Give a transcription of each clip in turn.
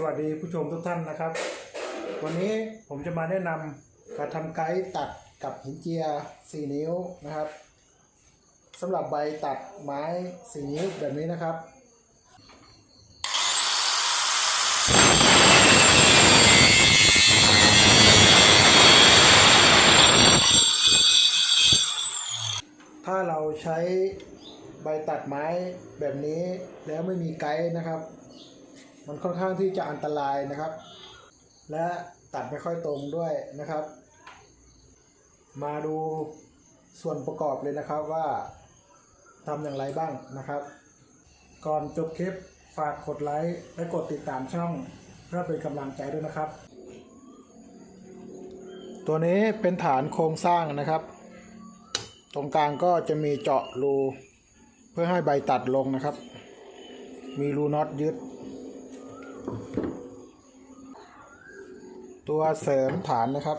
สวัสดีผู้ชมทุกท่านนะครับ วันนี้ผมจะมาแนะนำการทำไกด์ตัดกับหินเจีย 4 นิ้วนะครับสำหรับใบตัดไม้ 4 นิ้วแบบนี้นะครับถ้าเราใช้ใบตัดไม้แบบนี้แล้วไม่มีไกด์นะครับ มันค่อนข้างที่จะอันตรายนะครับ และตัดไม่ค่อยตรงด้วยนะครับ มาดูส่วนประกอบเลยนะครับว่าทำอย่างไรบ้างนะครับ ก่อนจบคลิปฝากกดไลค์และกดติดตามช่องเพื่อเป็นกำลังใจด้วยนะครับ ตัวนี้เป็นฐานโครงสร้างนะครับ ตรงกลางก็จะมีเจาะรู เพื่อให้ใบตัดลงนะครับ มีรูน็อตยึด ตัวเสริมฐานนะครับ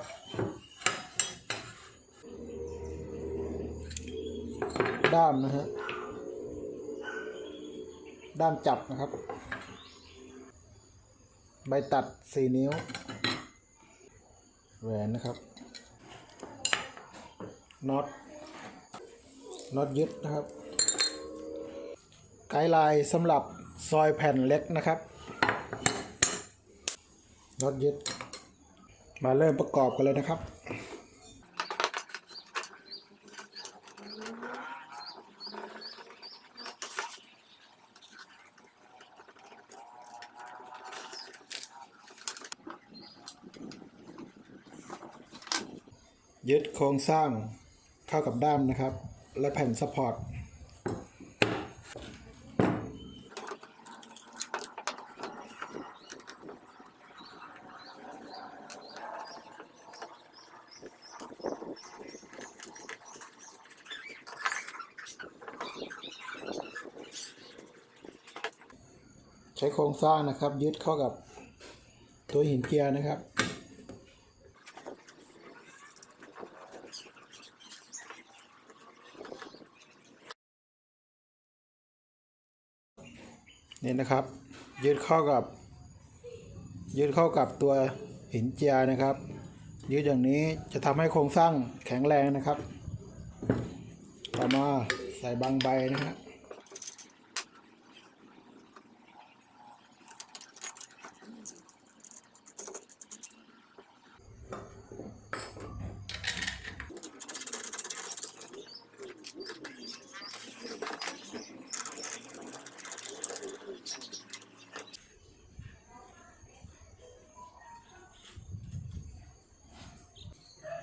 ด้ามนะฮะด้ามจับนะครับ ใบตัด4นิ้ว แหวนนะครับน็อตน็อตยึดนะครับ ไกด์ไลน์สำหรับซอยแผ่นเล็กนะครับ น็อตยึด มาเริ่มประกอบกันเลยนะครับยึดโครงสร้างเข้ากับด้ามนะครับ และแผ่นสปอร์ต ใช้โครงสร้างนะครับ ยึดเข้ากับตัวหินเจียนะครับนี่นะครับยึดเข้ากับยึดเข้ากับตัวหินเจียนะครับยึดอย่างนี้จะทำให้โครงสร้างแข็งแรงนะครับ ต่อมาใส่บางใบนะครับ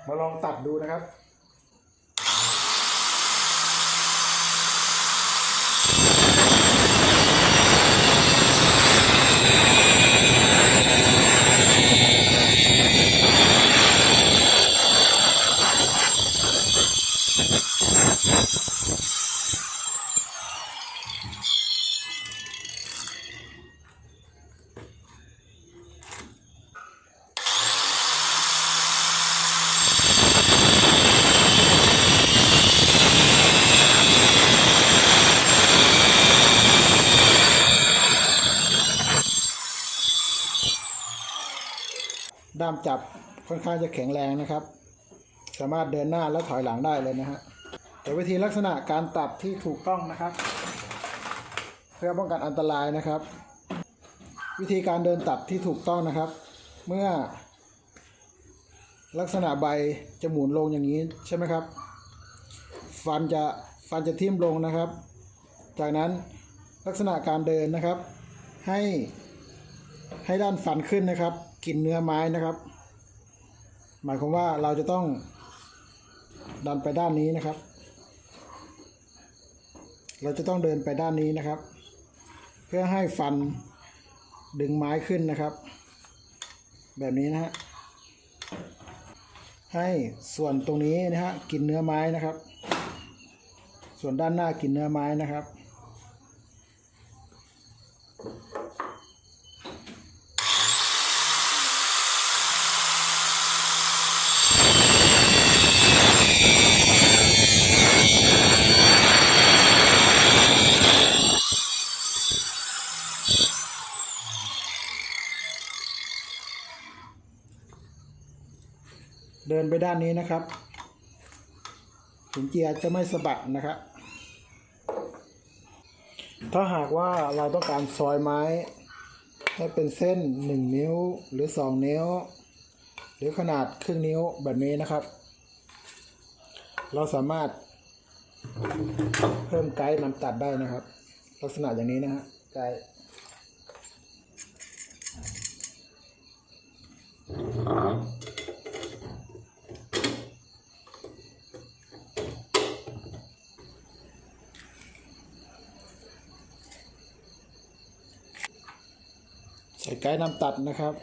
มาลองตัดดูนะครับ ด้ามจับค่อนข้างจะแข็งแรงนะครับ สามารถเดินหน้าและถอยหลังได้เลยนะฮะแต่วิธีลักษณะการตัดที่ถูกต้องนะครับ เพื่อป้องกันอันตรายนะครับ วิธีการเดินตัดที่ถูกต้องนะครับ เมื่อ ลักษณะใบจะหมุนลงอย่างนี้ใช่ไหมครับ ฟันจะฟันจะทิ่มลงนะครับ จากนั้นลักษณะการเดินนะครับ ให้ให้ด้านฟันขึ้นนะครับ กินเนื้อไม้นะครับ หมายความว่าเราจะต้องดันไปด้านนี้นะครับ เราจะต้องเดินไปด้านนี้นะครับ เพื่อให้ฟันดึงไม้ขึ้นนะครับ แบบนี้นะฮะให้ส่วนตรงนี้นะฮะกินเนื้อไม้นะครับ ส่วนด้านหน้ากินเนื้อไม้นะครับ เดินไปด้านนี้นะครับถึงเกียร์จะไม่สะบัดนะครับ ถ้าหากว่าเราต้องการซอยไม้ ให้เป็นเส้น 1 นิ้วหรือ 2 นิ้ว หรือขนาดครึ่งนิ้วแบบนี้นะครับ เราสามารถเพิ่มไกด์นำตัดได้นะครับ ลักษณะอย่างนี้นะฮะไกด์ ไกด์นำตัดนะครับ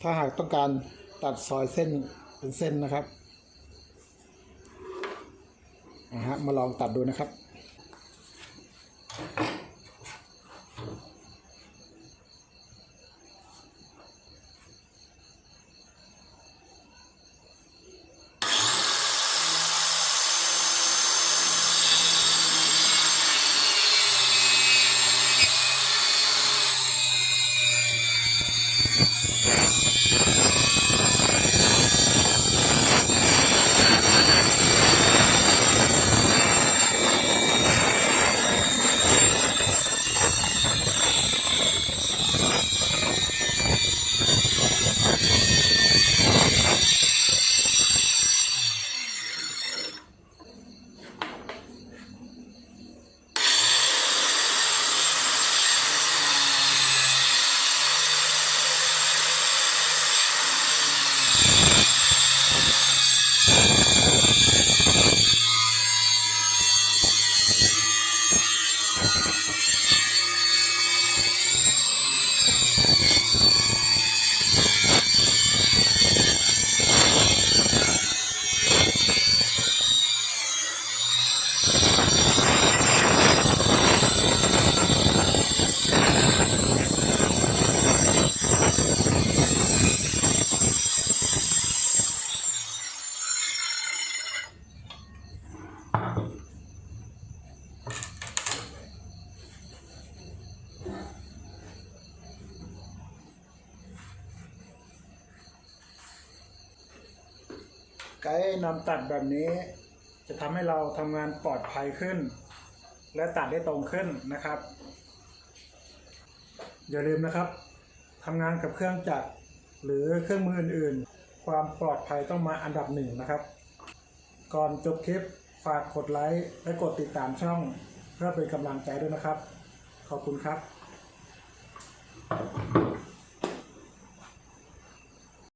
ถ้าหากต้องการตัดซอยเส้นเป็นเส้นนะครับนะฮะมาลองตัดดูนะครับ ไกด์นำตัดแบบนี้ จะทำให้เราทำงานปลอดภัยขึ้น และตัดได้ตรงขึ้นนะครับ อย่าลืมนะครับทำงานกับเครื่องจักรหรือเครื่องมืออื่นๆ ความปลอดภัยต้องมาอันดับหนึ่งนะครับ ก่อนจบคลิปฝากกดไลค์และกดติดตามช่อง เพื่อเป็นกำลังใจด้วยนะครับ ขอบคุณครับ